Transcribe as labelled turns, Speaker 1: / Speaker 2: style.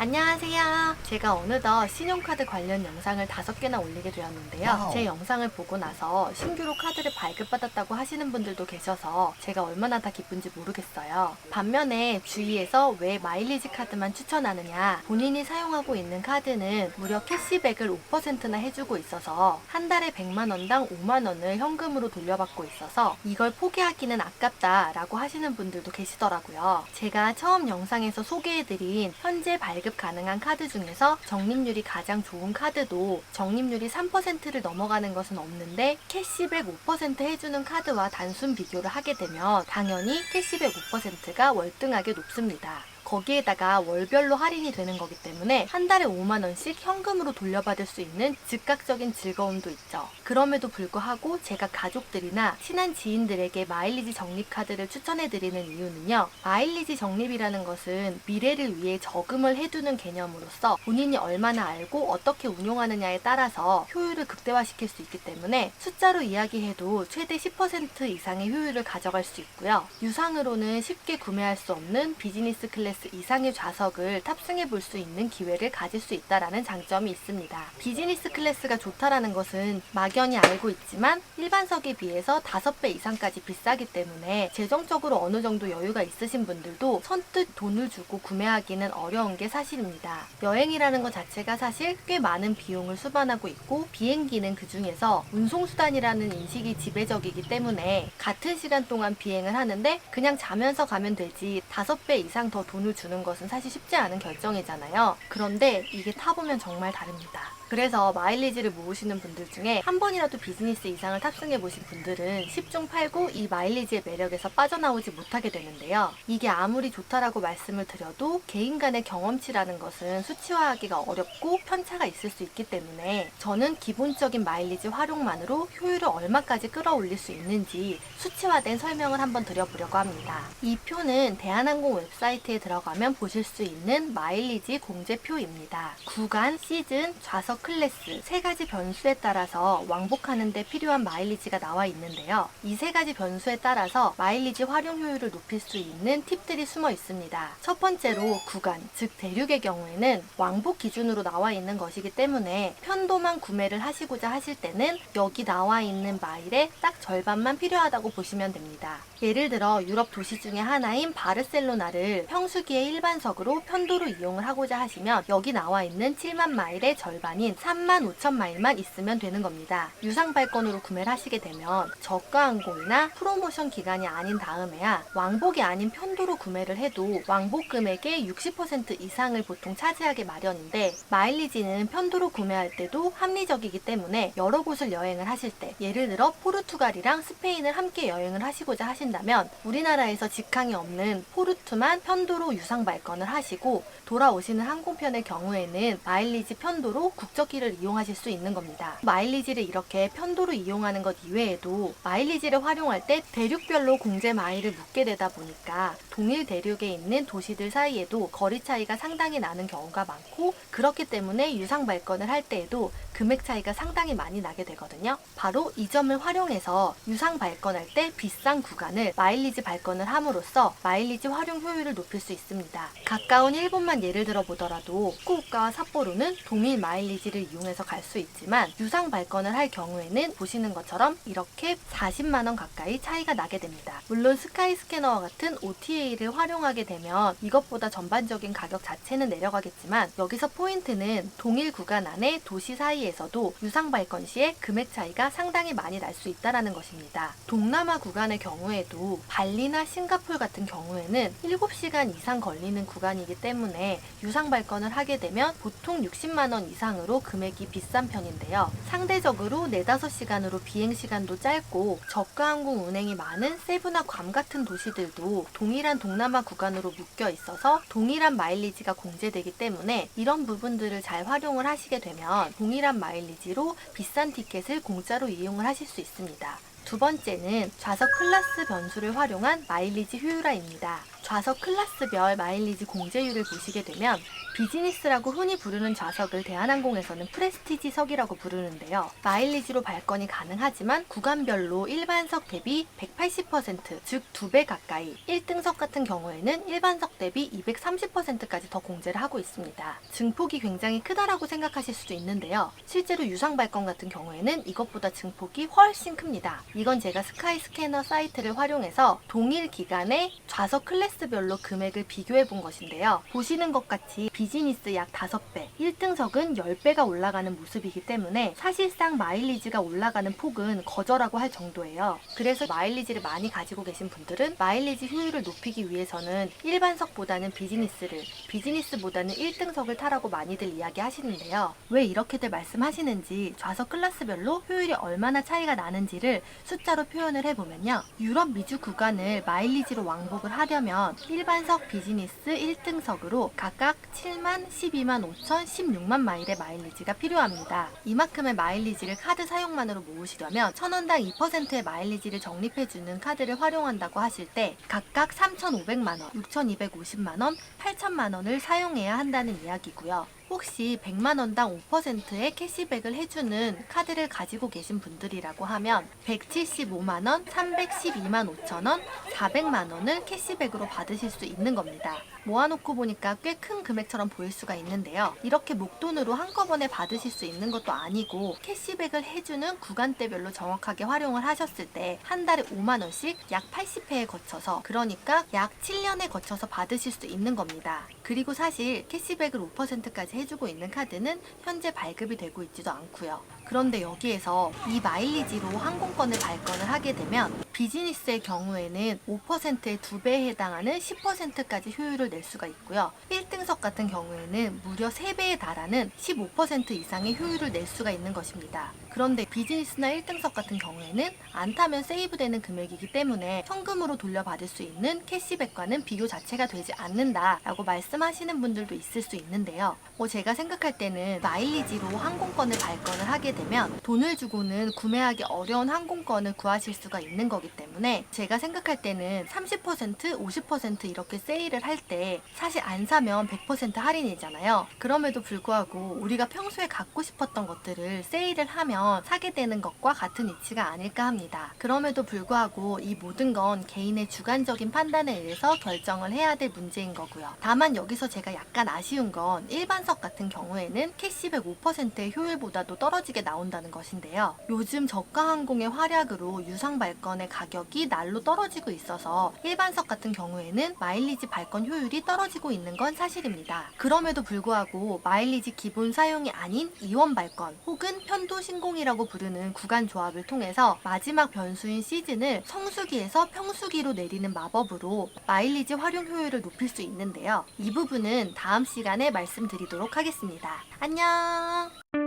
Speaker 1: 안녕하세요. 제가 어느덧 신용카드 관련 영상을 다섯 개나 올리게 되었는데요.
Speaker 2: 와우.
Speaker 1: 제 영상을 보고 나서 신규로 카드를 발급받았다고 하시는 분들도 계셔서 제가 얼마나 다 기쁜지 모르겠어요. 반면에 주위에서 왜 마일리지 카드만 추천하느냐, 본인이 사용하고 있는 카드는 무려 캐시백을 5%나 해주고 있어서 한 달에 100만 원당 5만 원을 현금으로 돌려받고 있어서 이걸 포기하기는 아깝다라고 하시는 분들도 계시더라고요. 제가 처음 영상에서 소개해드린 현재 발급 가능한 카드 중에서 적립률이 가장 좋은 카드도 적립률이 3%를 넘어가는 것은 없는데 캐시백 5% 해주는 카드와 단순 비교를 하게 되면 당연히 캐시백 5%가 월등하게 높습니다. 거기에다가 월별로 할인이 되는 거기 때문에 한 달에 5만 원씩 현금으로 돌려받을 수 있는 즉각적인 즐거움도 있죠. 그럼에도 불구하고 제가 가족들이나 친한 지인들에게 마일리지 적립 카드를 추천해 드리는 이유는요. 마일리지 적립이라는 것은 미래를 위해 저금을 해두는 개념으로서 본인이 얼마나 알고 어떻게 운용하느냐에 따라서 효율을 극대화시킬 수 있기 때문에 숫자로 이야기해도 최대 10% 이상의 효율을 가져갈 수 있고요. 유상으로는 쉽게 구매할 수 없는 비즈니스 클래스 이상의 좌석을 탑승해 볼 수 있는 기회를 가질 수 있다라는 장점이 있습니다. 비즈니스 클래스가 좋다라는 것은 막연히 알고 있지만 일반석에 비해서 5배 이상까지 비싸기 때문에 재정적으로 어느 정도 여유가 있으신 분들도 선뜻 돈을 주고 구매하기는 어려운 게 사실입니다. 여행이라는 것 자체가 사실 꽤 많은 비용을 수반하고 있고 비행기는 그 중에서 운송수단이라는 인식이 지배적이기 때문에 같은 시간 동안 비행을 하는데 그냥 자면서 가면 되지 5배 이상 더 돈을 주는 것은 사실 쉽지 않은 결정이잖아요. 그런데 이게 타보면 정말 다릅니다. 그래서 마일리지를 모으시는 분들 중에 한 번이라도 비즈니스 이상을 탑승해 보신 분들은 10중 8구 이 마일리지의 매력에서 빠져나오지 못하게 되는데요. 이게 아무리 좋다라고 말씀을 드려도 개인 간의 경험치라는 것은 수치화하기가 어렵고 편차가 있을 수 있기 때문에 저는 기본적인 마일리지 활용만으로 효율을 얼마까지 끌어올릴 수 있는지 수치화된 설명을 한번 드려보려고 합니다. 이 표는 대한항공 웹사이트에 들어가면 보실 수 있는 마일리지 공제표입니다. 구간, 시즌, 좌석 클래스 세 가지 변수에 따라서 왕복하는 데 필요한 마일리지가 나와 있는데요. 이 세 가지 변수에 따라서 마일리지 활용 효율을 높일 수 있는 팁들이 숨어 있습니다. 첫 번째로 구간, 즉 대륙의 경우에는 왕복 기준으로 나와 있는 것이기 때문에 편도만 구매를 하시고자 하실 때는 여기 나와 있는 마일의 딱 절반만 필요하다고 보시면 됩니다. 예를 들어 유럽 도시 중에 하나인 바르셀로나를 평수기의 일반석으로 편도로 이용을 하고자 하시면 여기 나와 있는 7만 마일의 절반인 3만 5천 마일만 있으면 되는 겁니다. 유상 발권으로 구매를 하시게 되면 저가 항공이나 프로모션 기간이 아닌 다음에야 왕복이 아닌 편도로 구매를 해도 왕복 금액의 60% 이상을 보통 차지하게 마련인데 마일리지는 편도로 구매할 때도 합리적이기 때문에 여러 곳을 여행을 하실 때 예를 들어 포르투갈이랑 스페인을 함께 여행을 하시고자 하신다면 우리나라에서 직항이 없는 포르투만 편도로 유상 발권을 하시고 돌아오시는 항공편의 경우에는 마일리지 편도로 국적 기를 이용하실 수 있는 겁니다. 마일리지를 이렇게 편도로 이용하는 것 이외에도 마일리지를 활용할 때 대륙별로 공제 마일을 묻게 되다 보니까 동일 대륙에 있는 도시들 사이에도 거리 차이가 상당히 나는 경우가 많고 그렇기 때문에 유상 발권을 할 때에도 금액 차이가 상당히 많이 나게 되거든요. 바로 이 점을 활용해서 유상 발권할 때 비싼 구간을 마일리지 발권을 함으로써 마일리지 활용 효율을 높일 수 있습니다. 가까운 일본만 예를 들어 보더라도 후쿠오카와 삿포로는 동일 마일리지를 이용해서 갈 수 있지만 유상 발권을 할 경우에는 보시는 것처럼 이렇게 40만 원 가까이 차이가 나게 됩니다. 물론 스카이 스캐너와 같은 OTA를 활용하게 되면 이것보다 전반적인 가격 자체는 내려가겠지만 여기서 포인트는 동일 구간 안에 도시 사이에 서도 유상 발권 시에 금액 차이가 상당히 많이 날 수 있다라는 것입니다. 동남아 구간의 경우에도 발리나 싱가폴 같은 경우에는 7시간 이상 걸리는 구간이기 때문에 유상 발권을 하게 되면 보통 60만 원 이상으로 금액이 비싼 편인데요. 상대적으로 4, 5시간으로 비행 시간도 짧고 저가 항공 운행이 많은 세부나 괌 같은 도시들도 동일한 동남아 구간으로 묶여 있어서 동일한 마일리지가 공제되기 때문에 이런 부분들을 잘 활용을 하시게 되면 동일한 마일리지로 비싼 티켓을 공짜로 이용을 하실 수 있습니다. 두 번째는 좌석 클래스 변수를 활용한 마일리지 효율화입니다. 좌석 클래스별 마일리지 공제율을 보시게 되면 비즈니스라고 흔히 부르는 좌석을 대한항공에서는 프레스티지석이라고 부르는데요. 마일리지로 발권이 가능하지만 구간별로 일반석 대비 180%, 즉 2배 가까이, 1등석 같은 경우에는 일반석 대비 230%까지 더 공제를 하고 있습니다. 증폭이 굉장히 크다라고 생각하실 수도 있는데요. 실제로 유상 발권 같은 경우에는 이것보다 증폭이 훨씬 큽니다. 이건 제가 스카이 스캐너 사이트를 활용해서 동일 기간에 좌석 클래스 별로 금액을 비교해 본 것인데요. 보시는 것 같이 비즈니스 약 5배, 1등석은 10배가 올라가는 모습이기 때문에 사실상 마일리지가 올라가는 폭은 거저라고 할 정도예요. 그래서 마일리지를 많이 가지고 계신 분들은 마일리지 효율을 높이기 위해서는 일반석보다는 비즈니스를, 비즈니스보다는 1등석을 타라고 많이들 이야기하시는데요. 왜 이렇게들 말씀하시는지 좌석 클래스별로 효율이 얼마나 차이가 나는지를 숫자로 표현을 해보면요. 유럽 미주 구간을 마일리지로 왕복을 하려면 일반석 비즈니스 1등석으로 각각 7만, 12만 5천, 16만 마일의 마일리지가 필요합니다. 이만큼의 마일리지를 카드 사용만으로 모으시려면 1000원당 2%의 마일리지를 적립해주는 카드를 활용한다고 하실 때 각각 3,500만 원, 6,250만 원, 8천만 원을 사용해야 한다는 이야기고요. 혹시 100만 원당 5%의 캐시백을 해주는 카드를 가지고 계신 분들이라고 하면 175만 원, 312만 5천 원, 400만 원을 캐시백으로 받으실 수 있는 겁니다. 모아놓고 보니까 꽤 큰 금액처럼 보일 수가 있는데요. 이렇게 목돈으로 한꺼번에 받으실 수 있는 것도 아니고 캐시백을 해주는 구간대별로 정확하게 활용을 하셨을 때 한 달에 5만 원씩 약 80회에 거쳐서 그러니까 약 7년에 거쳐서 받으실 수 있는 겁니다. 그리고 사실 캐시백을 5%까지 해주고 있는 카드는 현재 발급이 되고 있지도 않고요. 그런데 여기에서 이 마일리지로 항공권을 발권을 하게 되면 비즈니스의 경우에는 5%의 2배에 해당하는 10%까지 효율을 낼 수가 있고요. 1등석 같은 경우에는 무려 3배에 달하는 15% 이상의 효율을 낼 수가 있는 것입니다. 그런데 비즈니스나 1등석 같은 경우에는 안 타면 세이브되는 금액이기 때문에 현금으로 돌려받을 수 있는 캐시백과는 비교 자체가 되지 않는다라고 말씀 하시는 분들도 있을 수 있는데요. 뭐 제가 생각할 때는 마일리지로 항공권을 발권을 하게 되면 돈을 주고는 구매하기 어려운 항공권을 구하실 수가 있는 거기 때문에 제가 생각할 때는 30% 50% 이렇게 세일을 할 때 사실 안 사면 100% 할인이잖아요. 그럼에도 불구하고 우리가 평소에 갖고 싶었던 것들을 세일을 하면 사게 되는 것과 같은 이치가 아닐까 합니다. 그럼에도 불구하고 이 모든 건 개인의 주관적인 판단에 의해서 결정을 해야 될 문제인 거고요. 다만 여기서 제가 약간 아쉬운 건 일반석 같은 경우에는 캐시백 5%의 효율보다도 떨어지게 나온다는 것인데요. 요즘 저가 항공의 활약으로 유상 발권의 가격이 날로 떨어지고 있어서 일반석 같은 경우에는 마일리지 발권 효율이 떨어지고 있는 건 사실입니다. 그럼에도 불구하고 마일리지 기본 사용이 아닌 이원 발권 혹은 편도 신공이라고 부르는 구간 조합을 통해서 마지막 변수인 시즌을 성수기에서 평수기로 내리는 마법으로 마일리지 활용 효율을 높일 수 있는데요. 이 부분은 다음 시간에 말씀드리도록 하겠습니다. 안녕!